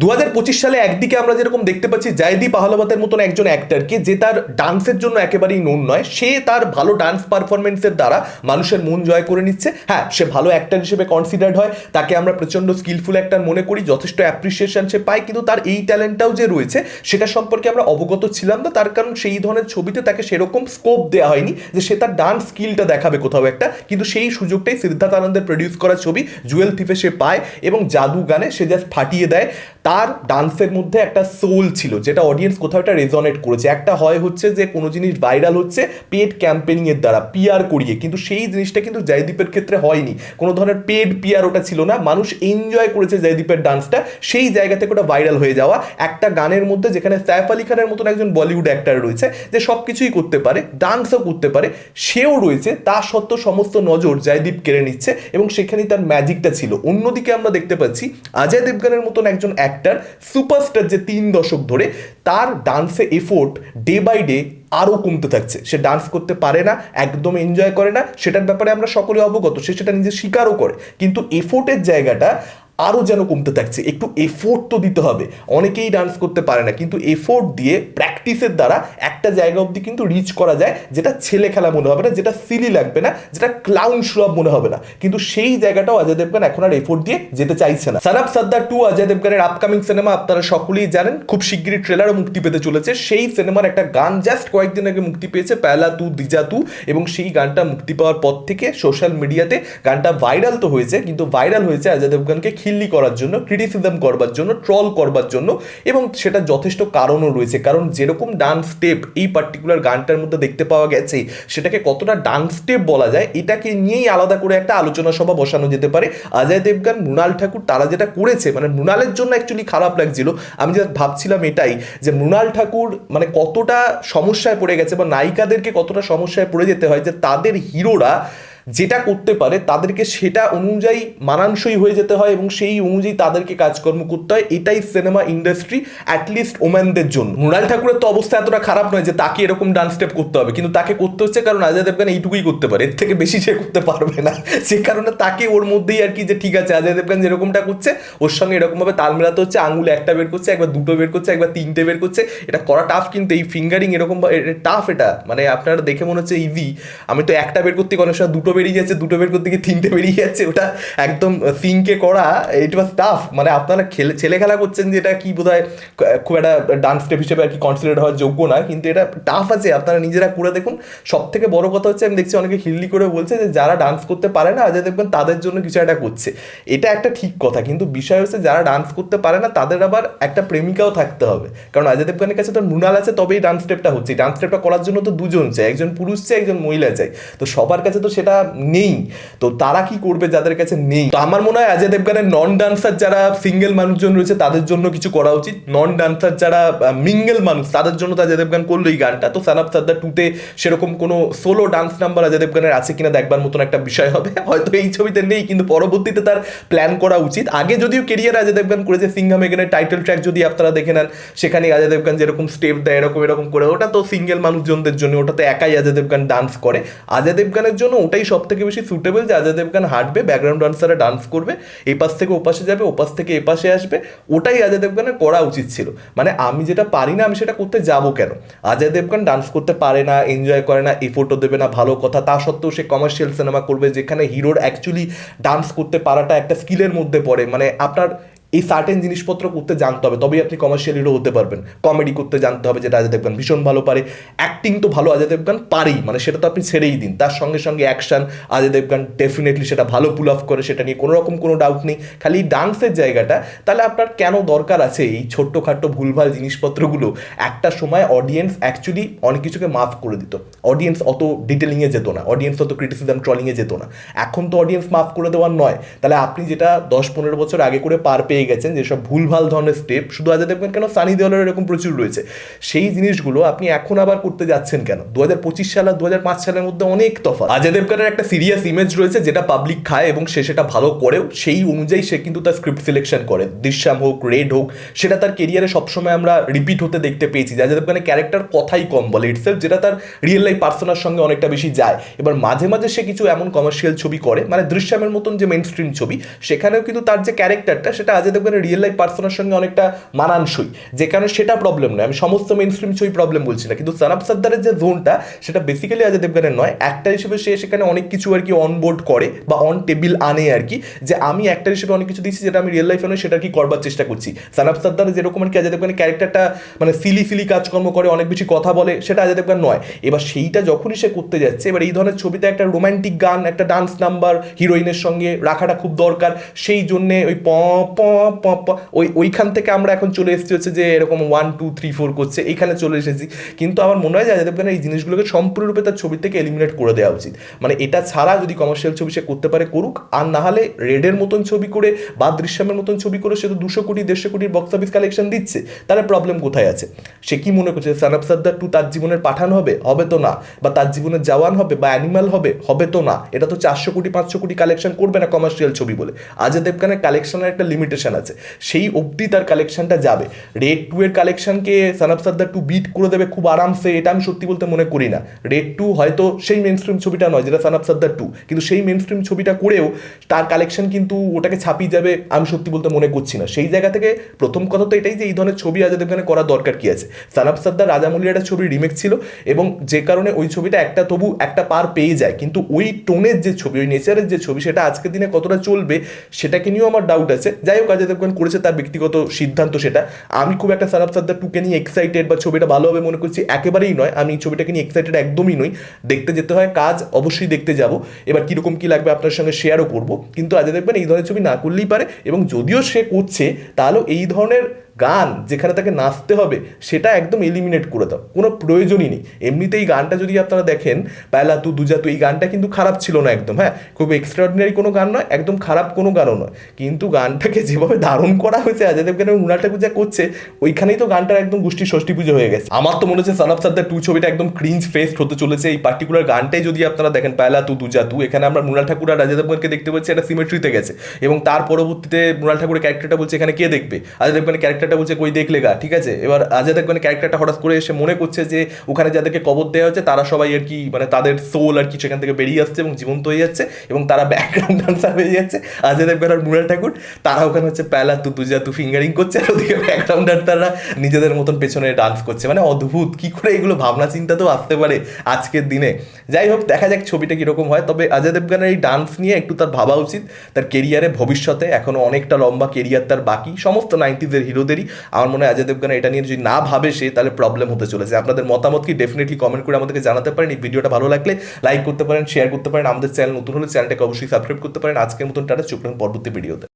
দু হাজার পঁচিশ সালে একদিকে আমরা যেরকম দেখতে পাচ্ছি জায়দীপ আহলাবাতের মতন একজন অ্যাক্টরকে যে তার ডান্সের জন্য একেবারেই নোন নয়, সে তার ভালো ডান্স পারফরমেন্সের দ্বারা মানুষের মন জয় করে নিচ্ছে। হ্যাঁ সে ভালো অ্যাক্টর হিসেবে কনসিডার্ড হয়, তাকে আমরা প্রচণ্ড স্কিলফুল অ্যাক্টর মনে করি, যথেষ্ট অ্যাপ্রিসিয়েশন সে পায়, কিন্তু তার এই ট্যালেন্টটাও যে রয়েছে, সেটা সম্পর্কে আমরা অবগত ছিলাম না, তার কারণ সেই ধরনের ছবিতে তাকে সেরকম স্কোপ দেওয়া হয়নি যে সে তার ডান্স স্কিলটা দেখাবে কোথাও একটা, কিন্তু সেই সুযোগটাই সিদ্ধার্থ আনন্দের প্রডিউস করা ছবি, জুয়েল থিফে সে পায় এবং জাদু গানে সে জাস্ট ফাটিয়ে দেয়। তার ডান্সের মধ্যে একটা সোল ছিল, যেটা অডিয়েন্স কোথাও একটা রেজনেট করেছে। একটা হয় হচ্ছে যে, কোনো জিনিস ভাইরাল হচ্ছে পেড ক্যাম্পেনিংয়ের দ্বারা পিআর করিয়ে। কিন্তু সেই জিনিসটা কিন্তু জয়দীপের ক্ষেত্রে হয়নি। কোনো ধরনের পেড পিআর ওটা ছিল না। মানুষ এনজয় করেছে জয়দীপের ডান্সটা। সেই জায়গা থেকে ওটা ভাইরাল হয়ে যাওয়া। একটা গানের মধ্যে যেখানে সাইফ আলী খানের মতন একজন বলিউড অ্যাক্টার রয়েছে, যে সব কিছুই করতে পারে ডান্সও করতে পারে, সেও রয়েছে। তা সত্ত্বেও সমস্ত নজর জয়দীপ কেড়ে নিচ্ছে এবং সেখানেই তার ম্যাজিকটা ছিল। অন্যদিকে আমরা দেখতে পাচ্ছি, অজয় দেবগানের মতন একজন অ্যাক্টার সুপারস্টার যে তিন দশক ধরে, তার ডান্সে এফোর্ট ডে বাই ডে আরও কমতে থাকছে। সে ডান্স করতে পারে না, একদম এনজয় করে না, সেটার ব্যাপারে আমরা সকলে অবগত, সে সেটা নিজে স্বীকারও করে। কিন্তু এফোর্টের জায়গাটা আরও যেন কমতে থাকছে। একটু এফোর্ট তো দিতে হবে। অনেকেই ডান্স করতে পারে না, কিন্তু এফোর্ট দিয়ে প্র্যাকটিসের দ্বারা একটা জায়গা অবধি কিন্তু রিচ করা যায়, যেটা ছেলে খেলা মনে হবে না, যেটা সিলি লাগবে না, যেটা ক্লাউন সুলভ মনে হবে না। কিন্তু সেই জায়গাটাও অজয় দেবগান এখন আর এফোর্ট দিয়ে যেতে চাইছে না। সারাপ সর্দার টু অজয় দেবগানের আপকামিং সিনেমা আপনারা সকলেই জানেন, খুব শিগগিরই ট্রেলারও মুক্তি পেতে চলেছে। সেই সিনেমার একটা গান জাস্ট কয়েকদিন আগে মুক্তি পেয়েছে পেলা তু দিজা তু এবং সেই গানটা মুক্তি পাওয়ার পর থেকে সোশ্যাল মিডিয়াতে গানটা ভাইরাল তো হয়েছে, কিন্তু ভাইরাল হয়েছে অজয় দেবগানকে খিল্লি করার জন্য ক্রিটিসিজম করবার জন্য ট্রল করবার জন্য এবং সেটা যথেষ্ট কারণও রয়েছে। কারণ যেরকম ডান্স স্টেপ এই পার্টিকুলার গানটার মধ্যে দেখতে পাওয়া গেছে, সেটাকে কতটা ডান্স স্টেপ বলা যায়, এটাকে নিয়েই আলাদা করে একটা আলোচনা সভা বসানো যেতে পারে। অজয় দেবগান, মৃণাল ঠাকুর, তারা যেটা করেছে মানে মৃণালের জন্য অ্যাকচুয়ালি খারাপ লাগছিল। আমি যেটা ভাবছিলাম এটাই, যে মৃণাল ঠাকুর মানে কতটা সমস্যায় পড়ে গেছে বা নায়িকাদেরকে কতটা সমস্যায় পড়ে যেতে হয়, যে তাদের হিরোরা যেটা করতে পারে তাদেরকে সেটা অনুযায়ী মানানসই হয়ে যেতে হয় এবং সেই অনুযায়ী তাদেরকে কাজকর্ম করতে হয়। এটাই সিনেমা ইন্ডাস্ট্রি অ্যাটলিস্ট ওম্যানদের জন্য। মৃণাল ঠাকুরের তো অবস্থা এতটা খারাপ নয় যে তাকে এরকম ডান্স স্টেপ করতে হবে। কিন্তু তাকে করতে হচ্ছে কারণ অজয় দেবগান এইটুকুই করতে পারে। এর থেকে বেশি সে করতে পারবে না। সে কারণে তাকে ওর মধ্যেই আর কি যে ঠিক আছে অজয় দেবগান যেরকমটা করছে, ওর সঙ্গে এরকমভাবে তাল মেলাতে হচ্ছে, আঙুলে একটা বের করছে, একবার দুটো বের করছে, একবার তিনটে বের করছে। এটা করা টাফ কিন্তু এই ফিঙ্গারিং এরকম টাফ এটা। মানে আপনারা দেখে মনে হচ্ছে ইজি আমি তো একটা বের করতে অনেক সময় দুটো বেরিয়ে যাচ্ছে, দুটো বের করতে গিয়ে তিনটে বেরিয়ে যাচ্ছে, ওটা একদম সিঙ্কে করা ইট ওয়াজ টাফ মানে আপনারা খেলে, ছেলে খেলা করছেন যে এটা কি বোধ হয় খুব একটা ডান্স স্টেপ হিসেবে আর কি কনসিডার হওয়ার যোগ্য না, কিন্তু এটা টাফ আছে, আপনারা নিজেরা করে দেখুন। সব থেকে বড় কথা হচ্ছে, আমি দেখছি অনেকে হিল্লি করে বলছে যে যারা ডান্স করতে পারে না অজয় দেখবেন তাদের জন্য কিছু একটা করছে। এটা একটা ঠিক কথা, কিন্তু বিষয় হচ্ছে যারা ডান্স করতে পারে না, তাদের আবার একটা প্রেমিকাও থাকতে হবে। কারণ অজয় দেবগানের কাছে তো মৃণাল আছে, তবেই ডান্স স্টেপটা হচ্ছে। ডান্স স্টেপটা করার জন্য তো দুজন চাই, একজন পুরুষ চাই, একজন মহিলা চাই। তো সবার কাছে তো সেটা নেই। তো তারা কি করবে যাদের কাছে নেই? তো আমার মনে হয় অজয় দেবগানের নন ডান্সার যারা সিঙ্গেল মানুষজন রয়েছে, তাদের জন্য কিছু করা উচিত। নন ডান্সার যারা মিঙ্গেল মানুষ, তাদের জন্য অজয় দেবগান করল এই গানটা। তো সানাব সাদ্দার টুতে সেরকম কোনো সোলো ডান্স নাম্বার অজয় দেবগানের আছে কিনা দেখবার মতন একটা বিষয় হবে। হয়তো এই ছবিতে নেই, কিন্তু পরবর্তীতে তার প্ল্যান করা উচিত। আগে যদিও কেরিয়ার অজয় দেবগান করেছে সিংহাম এখানে টাইটেল ট্র্যাক যদি আপনারা দেখে নেন, সেখানে অজয় দেবগান যেরকম স্টেপ দেয়, এরকম এরকম করে। ওটা তো সিঙ্গেল মানুষজনদের জন্য, ওটাতে একাই অজয় দেবগান ডান্স করে। অজয় দেবগানের জন্য ওটাই সব থেকে বেশি সুটেবল যে অজয় দেবগান হাঁটবে ব্যাকগ্রাউন্ড ডান্সারে ডান্স করবে, এই পাশ থেকে ওপাশে যাবে ওপাশ থেকে এপাশে আসবে, ওটাই অজয় দেবগানের করা উচিত ছিল। মানে আমি যেটা পারি না, আমি সেটা করতে যাব কেন? অজয় দেবগান ডান্স করতে পারে না এনজয় করে না এফোর্টও দেবে না, ভালো কথা। তা সত্ত্বেও সে কমার্শিয়াল সিনেমা করবে, যেখানে হিরোর অ্যাকচুয়ালি ডান্স করতে পারাটা একটা স্কিলের মধ্যে পড়ে। মানে আপনার এই সার্টেন জিনিসপত্র করতে জানতে হবে, তবেই আপনি কমার্শিয়াল হিরো হতে পারবেন। কমেডি করতে জানতে হবে, যেটা অজয় দেবগান ভীষণ ভালো পারে। অ্যাক্টিং তো ভালো অজয় দেবগান পারেই মানে সেটা তো আপনি ছেড়েই দিন। তার সঙ্গে সঙ্গে অ্যাকশন অজয় দেবগান ডেফিনেটলি সেটা ভালো পুল অফ করে, সেটা নিয়ে কোনো রকম কোনো ডাউট নেই। খালি ডান্সের জায়গাটা, তাহলে আপনার কেন দরকার আছে এই ছোট্টখাট্টো ভুলভাল জিনিসপত্রগুলো? একটা সময় অডিয়েন্স অ্যাকচুয়ালি অনেক কিছুকে মাফ করে দিত। অডিয়েন্স অত ডিটেলিংয়ে যেত না অডিয়েন্স অত ক্রিটিসিজম ট্রলিংয়ে যেত না। এখন তো অডিয়েন্স মাফ করে দেওয়ার নয়। তাহলে আপনি যেটা দশ পনেরো বছর আগে করে পার পেয়ে গেছেন যেসব ভুলভাল ধরনের স্টেপ শুধু আজ দেখবেন কেন সানি দেওয়ালের এরকম প্রচুর রয়েছে। সেই জিনিসগুলো আপনি এখন আবার করতে যাচ্ছেন কেন? দু হাজার পঁচিশ সাল আর দু হাজার পাঁচ সালের মধ্যে অনেক তফাৎ। অজয় দেবগানের একটা সিরিয়াস ইমেজ রয়েছে যেটা পাবলিক খায় এবং সে সেটা ভালো করেও, সেই অনুযায়ী সে কিন্তু তার স্ক্রিপ্ট সিলেকশন করে। দৃশ্যাম হোক, রেড হোক, সেটা তার কেরিয়ারে সবসময় আমরা রিপিট হতে দেখতে পেয়েছি অজয় দেবগানের ক্যারেক্টার কথাই কম বলে। ইটসেলফ যেটা তার রিয়েল লাইফ পার্সোনার সঙ্গে অনেকটা বেশি যায়। এবার মাঝে মাঝে সে কিছু এমন কমার্শিয়াল ছবি করে মানে দৃশ্যামের মতন যে মেন স্ট্রিম ছবি, সেখানেও কিন্তু তার যে ক্যারেক্টারটা সেটা অজয় দেবগানের রিয়েল লাইফ পার্সনের সঙ্গে অনেকটা মানানসই, যে কারণে সেটা প্রবলেম নয়। আমি সমস্ত মেন স্ট্রিম ছবি প্রবলেম বলছি না। কিন্তু সানাব সাদ্দারের যে জোনটা সেটা বেসিক্যালি অজয় দেবগানের নয় একটা হিসেবে সে সেখানে অনেক কিছু আর কি অনবোর্ড করে বা অন টেবিল আনে আর কি, যে আমি একটা হিসেবে অনেক কিছু দিচ্ছি যেটা আমি রিয়েল লাইফে নয়, সেটা কি করবার চেষ্টা করছি। সানাব সর্দার যেরকম আর কি অজয় দেবগানের ক্যারেক্টারটা মানে সিলি সিলি কাজকর্ম করে, অনেক বেশি কথা বলে, সেটা অজয় দেবগান নয়। এবার সেইটা যখনই সে করতে যাচ্ছে, এবার এই ধরনের ছবিতে একটা রোমান্টিক গান, একটা ডান্স নাম্বার হিরোইনের সঙ্গে রাখাটা খুব দরকার। সেই জন্যে ওই প ওইখান থেকে আমরা এখন চলে এসেছি হচ্ছে যে এরকম ওয়ান টু থ্রি ফোর করছে এইখানে চলে এসেছি। কিন্তু আমার মনে হয় যে অজয় এই জিনিসগুলোকে সম্পূর্ণরূপে তার ছবি থেকে এলিমিনেট করে দেওয়া উচিত। মানে এটা ছাড়া যদি কমার্শিয়াল ছবি সে করতে পারে, করুক, আর না হলে রেডের মতন ছবি করে বা দৃশ্যমের মতন ছবি করে সে তো দুশো কোটি, দেড়শো কোটির বক্স অফিস কালেকশন দিচ্ছে, তাহলে প্রবলেম কোথায় আছে? সে কি মনে করছে সানাব সর্দার টু তার জীবনের পাঠান হবে? হবে তো না। বা তার জীবনের জওয়ান হবে? বা অ্যানিমাল হবে? হবে তো না। এটা তো চারশো কোটি, পাঁচশো কোটি কালেকশন করবে না কমার্শিয়াল ছবি বলে। অজয় দেবগানের কালেকশনের একটা লিমিটেশন আছে। সেই অবধি তার কালেকশনটা যাবে। রেড টু এর কালেকশনকে সানাব সর্দার টু বিট করে দেবে খুব আরামসে, এটা আমি সত্যি বলতে মনে করি না। রেড টু হয়তো সেই মেন স্ট্রিম ছবিটা নয়, যেটা সানাব সর্দার টু কিন্তু সেই মেন স্ট্রিম ছবিটা করেও তার কালেকশন কিন্তু ওটাকে ছাপিয়ে যাবে আমি সত্যি বলতে মনে করছি না। সেই জায়গা থেকে প্রথম কথা তো এটাই যে এই ধরনের ছবি অজয় দেবগানে করা দরকার কি আছে। সানাব সর্দার রাজামৌলির একটা ছবি রিমেক ছিল এবং যে কারণে ওই ছবিটা একটা তবু একটা পার পেয়ে যায়। কিন্তু ওই টোনের যে ছবি, ওই নেচারের যে ছবি, সেটা আজকের দিনে কতটা চলবে, সেটাকে নিয়েও আমার ডাউট আছে। যাই হোক অজয় দেবগান করেছে তার ব্যক্তিগত সিদ্ধান্ত সেটা। আমি খুব একটা সারাফ সাদ্দার টুকে নিয়ে এক্সাইটেড বা ছবিটা ভালো হবে মনে করছি, একেবারেই নয়। আমি ছবিটাকে নিয়ে এক্সাইটেড একদমই নই। দেখতে যেতে হয়, কাজ অবশ্যই দেখতে যাব। এবার কীরকম কী লাগবে আপনার সঙ্গে শেয়ারও করব। কিন্তু আজ দেখবেন এই ধরনের ছবি না করলেই পারে এবং যদিও সে করছে, তাহলেও এই ধরনের গান যেখানে তাকে নাচতে হবে, সেটা একদম এলিমিনেট করে দাও। কোনো প্রয়োজনই নেই। এমনিতে এই গানটা যদি আপনারা দেখেন পেলা তু দুজা তু, এই গানটা কিন্তু খারাপ ছিল না একদম হ্যাঁ? খুব এক্সট্রাঅর্ডিনারি কোনো গান নয়, একদম খারাপ কোনো গানও নয়। কিন্তু গানটাকে যেভাবে ধারণ করা হয়েছে অজয় এবং মুনাল ঠাকুর করছে, ওইখানেই তো গানটার একদম গোষ্ঠী ষষ্ঠী পুজো হয়ে গেছে। আমার তো মনে হচ্ছে সানাব সাদ্দার টু ছবিটা একদম ক্রিঞ্জ ফেস্ট হতে চলেছে। এই পার্টিকুলার গানটাই যদি আপনারা দেখেন পেলা তু দুজা তু, এখানে আমরা মুনাল ঠাকুর আর রাজা দেবগানকে দেখতে পাচ্ছি, একটা সিমেট্রিতে গেছে। এবং তার পরবর্তীতে মুনাল ঠাকুরের ক্যারেক্টারটা বলছে, এখানে কে দেখবে? অজয় দেবগানের ক্যারেক্টারটা বলছে, কই দেখলে গা? ঠিক আছে? এবার আজাদ দেবগানের ক্যারেক্টারটা হঠাৎ করে এসে মনে করছে যে, ওখানে যাদেরকে কবর দেওয়া হচ্ছে তারা সবাই আর কি মানে তাদের সোল আর কি সেখান থেকে বেরিয়ে আসছে এবং জীবন্ত হয়ে যাচ্ছে এবং তারা ব্যাকগ্রাউন্ড ডান্সার হয়ে যাচ্ছে। অজয় দেবগান আর মুরাল ঠাকুর, তারা ওখানে হচ্ছে প্যালা তু, তুজা তু ফিঙ্গারিং করছে আর ওদিকে ব্যাকগ্রাউন্ড ডান্সাররা নিজেদের মতন পেছনে ডান্স করছে। মানে অদ্ভুত, কি করে এগুলো ভাবনা চিন্তা তো আসতে পারে আজকের দিনে। যাই হোক, দেখা যাক ছবিটা কীরকম হয়, তবে অজয় দেবগানের এই ডান্স নিয়ে একটু তার ভাবা উচিত। তার কেরিয়ারে ভবিষ্যতে এখনও অনেকটা লম্বা কেরিয়ার তার বাকি। সমস্ত নাইনটিজের হিরোদেরই আমার মনে হয় অজয় দেবগান এটা নিয়ে যদি না ভাবে সে, তাহলে প্রবলেম হতে চলেছে। আপনাদের মতামত কি ডেফিনেটলি কমেন্ট করে আমাদেরকে জানাতে পারেন। এই ভিডিওটা ভালো লাগলে লাইক করতে পারেন শেয়ার করতে পারেন। আমাদের চ্যানেল নতুন হলে চ্যানেলটাকে অবশ্যই সাবস্ক্রাইব করতে পারেন। আজকের মতন টাটা চুপ পরবর্তী ভিডিওতে